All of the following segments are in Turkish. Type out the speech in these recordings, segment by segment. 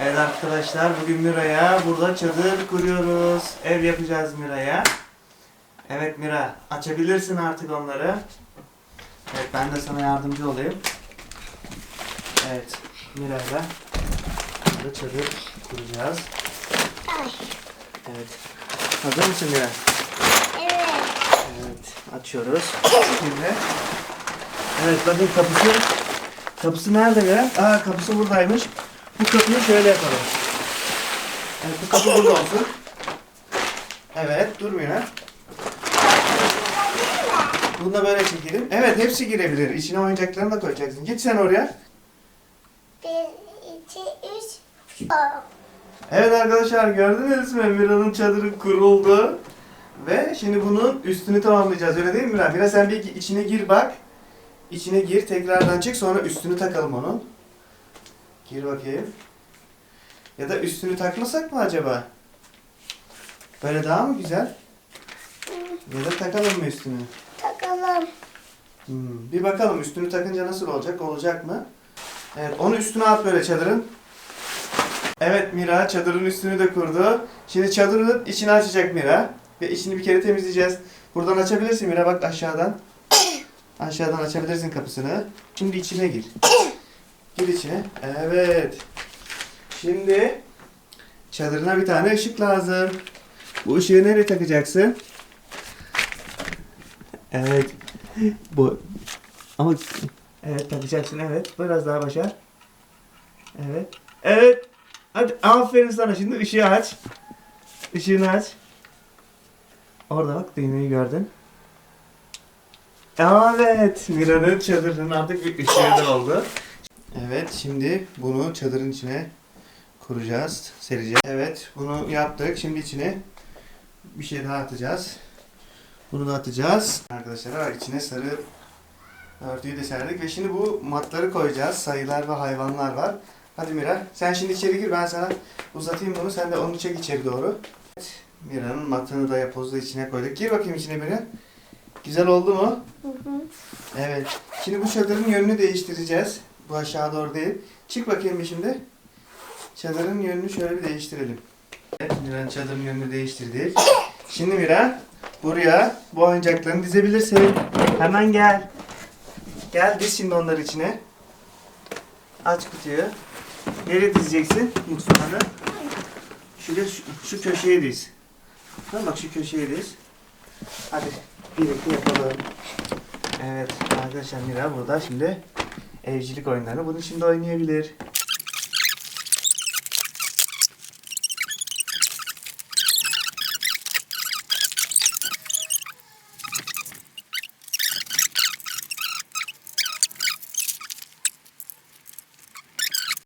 Evet arkadaşlar bugün Mira'ya burada çadır kuruyoruz. Ev yapacağız Mira'ya. Evet Mira açabilirsin artık onları. Evet ben de sana yardımcı olayım. Evet Mira'yla burada çadır kuracağız. Ay, Evet. Hazır mısın Mira? evet. Evet açıyoruz. Şimdi. Evet bakın kapısı. Kapısı nerede ya? Aa kapısı buradaymış. Bu kapıyı şöyle yapalım. Evet bu kapı burada olsun. Evet dur Mira. Bunu da böyle çekelim. Evet hepsi girebilir. İçine oyuncaklarını da koyacaksın. Git sen oraya. Bir, iki, üç. Evet arkadaşlar gördünüz mü? Mira'nın çadırı kuruldu. Ve şimdi bunun üstünü tamamlayacağız. Öyle değil mi Mira? Mira sen bir içine gir bak. İçine gir tekrardan çık sonra üstünü takalım onun. Gir bakayım. Ya da üstünü takmasak mı acaba? Böyle daha mı güzel? Ya da takalım mı üstünü? takalım. Hmm, Bir bakalım üstünü takınca nasıl olacak? Olacak mı? Evet onu üstüne at böyle çadırın. Evet Mira çadırın üstünü de kurdu. Şimdi çadırın içini açacak Mira. Ve içini bir kere temizleyeceğiz. Buradan açabilirsin Mira bak aşağıdan. Aşağıdan açabilirsin kapısını. Şimdi içine gir. Gir içine. Evet. Şimdi çadırına bir tane ışık lazım. Bu ışığı nereye takacaksın? Evet. Bu ama evet takacaksın evet. Biraz daha başar. Evet. Evet. Hadi aferin sana. Şimdi ışığı aç. Işığını aç. Orada bak düğmeyi gördün. Evet. Mira'nın çadırının artık bir ışığı da oldu. Evet şimdi bunu çadırın içine kuracağız. Sereceğiz. Evet bunu yaptık. Şimdi içine bir şey daha atacağız. Bunu da atacağız. Arkadaşlar içine sarı örtüyü de serdik ve şimdi bu matları koyacağız. Sayılar ve hayvanlar var. Hadi Mira sen şimdi içeri gir ben sana uzatayım bunu sen de onu çek içeri doğru. Evet, Mira'nın matını da yapozda içine koyduk. Gir bakayım içine Mira. Güzel oldu mu? Hı hı. Evet. Şimdi bu çadırın yönünü değiştireceğiz. Bu aşağı doğru değil. Çık bakayım bir şimdi. Çadırın yönünü şöyle bir değiştirelim. Evet, Mira'nın çadırın yönünü değiştirdik. Şimdi Mira buraya bu oyuncaklarını dizebilirsin. Hemen gel. Gel diz şimdi onları içine. Aç kutuyu. Nereye dizeceksin mutfağını? Şuraya şu, şu köşeye diz. Tamam bak şu köşeye diz. Hadi birlikte yapalım. Evet arkadaşlar Mira burada şimdi evcilik oyunlarını bunun şimdi oynayabilir.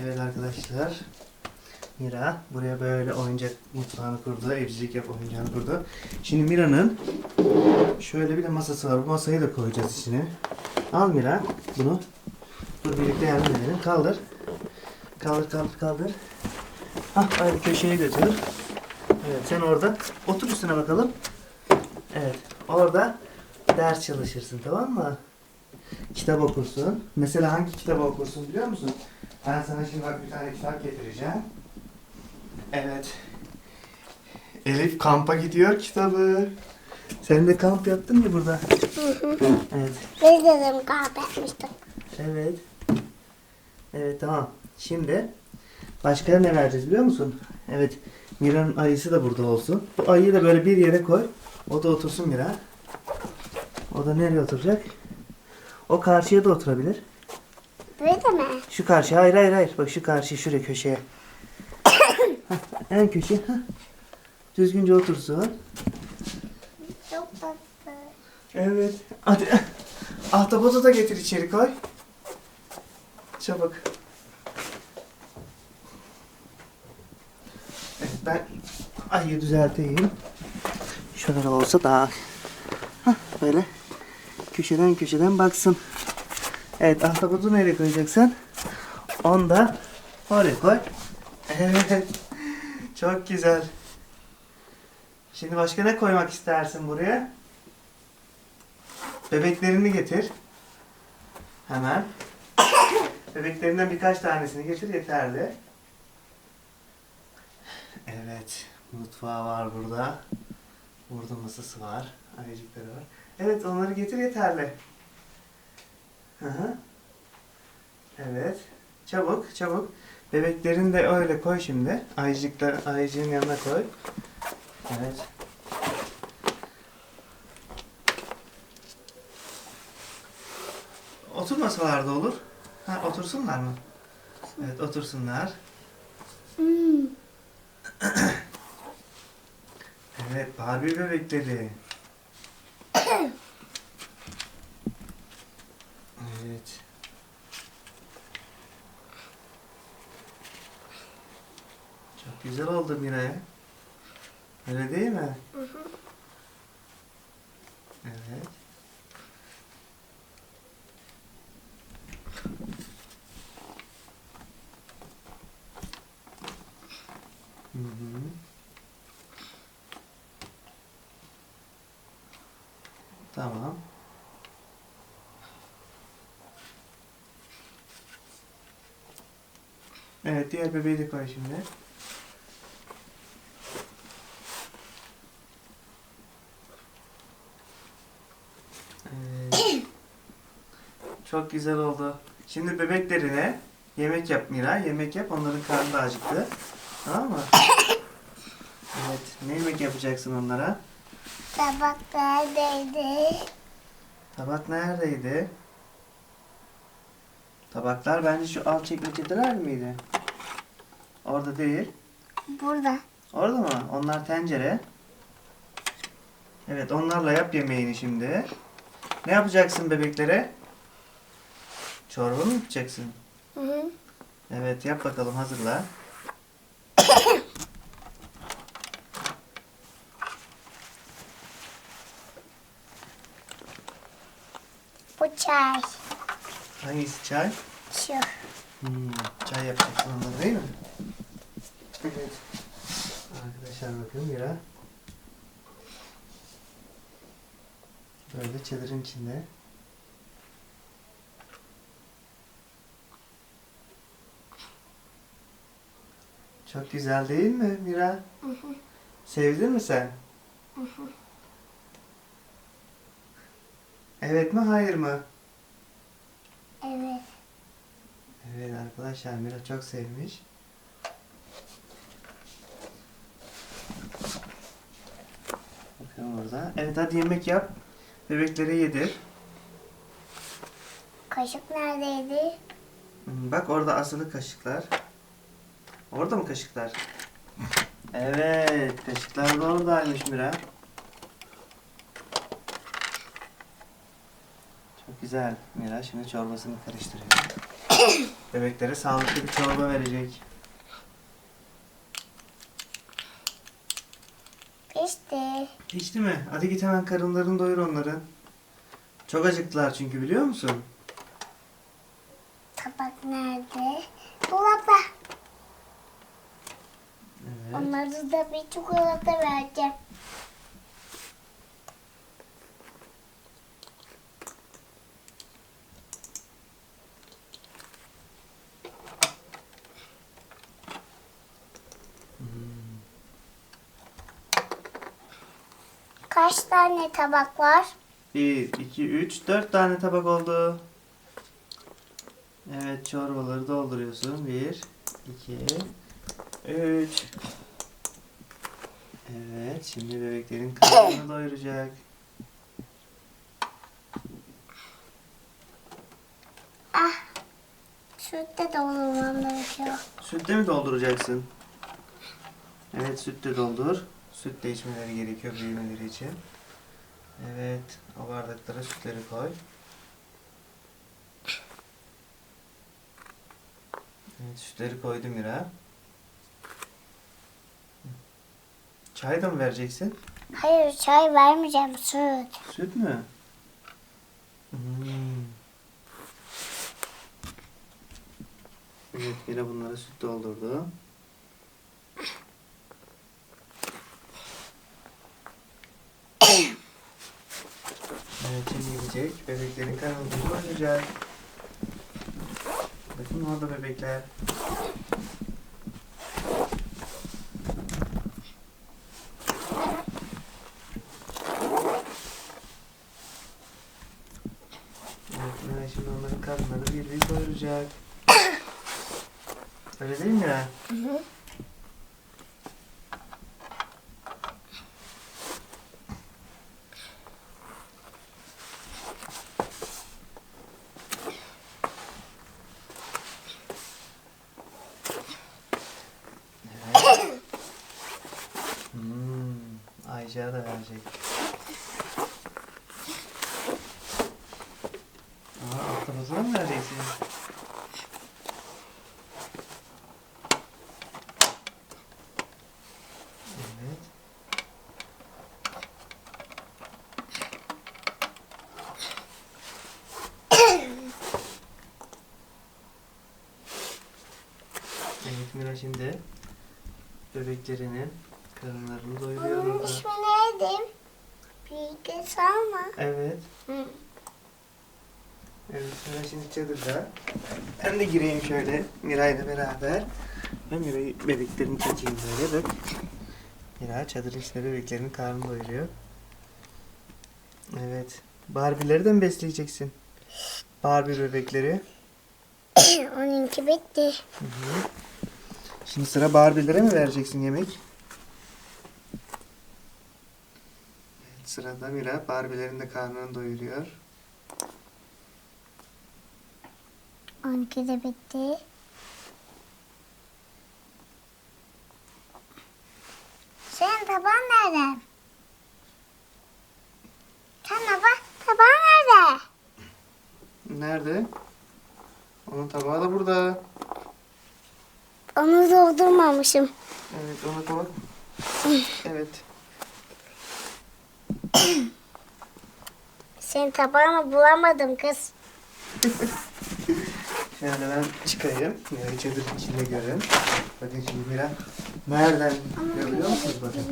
Evet arkadaşlar. Mira buraya böyle oyuncak mutfağını kurdu, evcilik yap oyuncağını kurdu. Şimdi Mira'nın şöyle bir de masası var. Bu masayı da koyacağız içine. Al Mira bunu. Dur birlikte yardım edelim. Kaldır. Kaldır kaldır kaldır. Hah aynı köşeye götür. Evet sen orada otur üstüne bakalım. Evet orada ders çalışırsın tamam mı? Kitap okursun. Mesela hangi kitabı okursun biliyor musun? Ben sana şimdi bak bir tane kitap getireceğim. Evet. Elif kampa gidiyor kitabı. Sen de kamp yaptın mı burada? Evet. Biz dedim kahve yapmıştık. Evet. Evet tamam. Şimdi başka ne vereceğiz biliyor musun? Evet. Mira'nın ayısı da burada olsun. Bu ayıyı da böyle bir yere koy. O da otursun Mira. O da nereye oturacak? O karşıya da oturabilir. Böyle mi? Şu karşıya. Hayır hayır hayır. Bak şu karşıya şuraya köşeye. Hah, en. Hah. Düzgünce otursun. Çok tatlı. Evet. Hadi. Ahtapotu da getir içeri koy. Çabuk. Evet ben ayı düzelteyim. Şöyle olsa daha Hah, böyle köşeden köşeden baksın. Evet ahtapotu nereye koyacaksın? Onu da oraya koy. Evet. Çok güzel. Şimdi başka ne koymak istersin buraya? Bebeklerini getir. Hemen. Bebeklerinden birkaç tanesini getir yeterli. Evet. Mutfağı var burada. Burada masası var. Ayıcıkları var. Evet onları getir yeterli. Hı hı. Evet. Çabuk çabuk. Bebeklerini de öyle koy şimdi. Ayıcıklar, ayıcığın yanına koy. Evet. Oturmasalar da olur. Ha otursunlar mı? Evet otursunlar. Hmm. Evet Barbie bebekleri. Evet. Çok güzel oldu Mira'ya. Öyle değil mi? Evet. Tamam. Evet diğer bebeği de koy şimdi. Çok güzel oldu. Şimdi bebeklerine yemek yap Mira. Yemek yap. Onların karnı da acıktı. Tamam mı? Evet. Ne yemek yapacaksın onlara? Tabak neredeydi? Tabak neredeydi? Tabaklar bence şu alt çekmecedeler miydi? Orada değil. Burada. Orada mı? Onlar tencere. Evet onlarla yap yemeğini şimdi. Ne yapacaksın bebeklere? Çorba mı yapacaksın? Hı hı. Evet yap bakalım hazırla. Çay. Hangisi çay? Şu. Hmm, çay yapacaksın onları değil mi? Evet. Arkadaşlar bakın Mira. Böyle çadırın içinde. Çok güzel değil mi Mira? Sevdin mi sen? Evet mi hayır mı? Evet. Evet arkadaşlar Mira çok sevmiş. Bakın burada. Evet hadi yemek yap. Bebeklere yedir. Kaşık neredeydi? Hmm, Bak orada asılı kaşıklar. Orada mı kaşıklar? Evet kaşıklar da oradaymış Mira. Çok güzel. Mira şimdi çorbasını karıştırıyor. Bebeklere sağlıklı bir çorba verecek. İşte. Pişti mi? Hadi git hemen karınlarını doyur onların. Çok acıktılar çünkü biliyor musun? Tabak nerede? Dolapta. Evet. Onlara da bir çikolata vereceğim. Kaç tane tabak var? 1, 2, 3, 4 tane tabak oldu. Evet çorbaları dolduruyorsun. 1, 2, 3. Evet şimdi bebeklerin karnını doyuracak. Ah. Sütte doldurmam gerekiyor. Sütle mi dolduracaksın? Evet sütle doldur. Süt de içmeleri gerekiyor büyümeleri için. Evet o bardaklara sütleri koy. Evet sütleri koydum Mira. Çay da mı vereceksin? Hayır çay vermeyeceğim süt. Süt mü? Hmm. Evet Mira bunlara süt doldurdu. Gidecek. Bebeklerin karnını doyuracak. Bakın orada bebekler. Öyle değil mi Mira? Evet. Hmm, Ayşe'ye da verecek. Aa, aklınıza mı vereceksin? Evet. Evet Mira şimdi bebeklerinin karınlarını doyuruyor Neydi? Bilge Salma. Evet. Hı. Evet Mira şimdi çadırda. Ben de gireyim şöyle Miray'la beraber. Ben Mira'yı bebeklerini çekeyim böyle bak. Mira çadırın içinde bebeklerin karnını doyuruyor. Evet. Barbie'leri de mi besleyeceksin? Barbie bebekleri. Onunki bitti. Hı hı. Şimdi sıra Barbie'lere mi vereceksin yemek? Sırada Mira Barbie'lerin de karnını doyuruyor. Onunki de bitti. Senin taban nerede? Sen taban, taban nerede? Nerede? Onun tabağı da burada. Onu doldurmamışım. Evet ona tabak. Evet. Senin tabağını bulamadım kız. Şöyle ben çıkayım. Mira'yı çadırın içinde görün. Bakın şimdi Mira nereden görüyor musunuz bakın.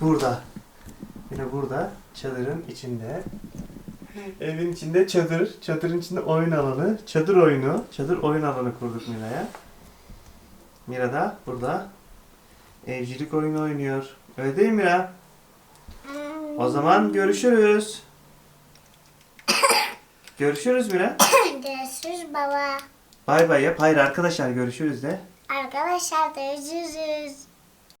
Burada. Mira burada. Çadırın içinde. Evin içinde çadır. Çadırın içinde oyun alanı. Çadır oyunu. Çadır oyun alanı kurduk Mira'ya. Mira da burada evcilik oyunu oynuyor. Öyle değil mi Mira? O zaman görüşürüz. görüşürüz Mira. Görüşürüz baba. Bay bay yap. Hayır arkadaşlar görüşürüz de. Arkadaşlar görüşürüz.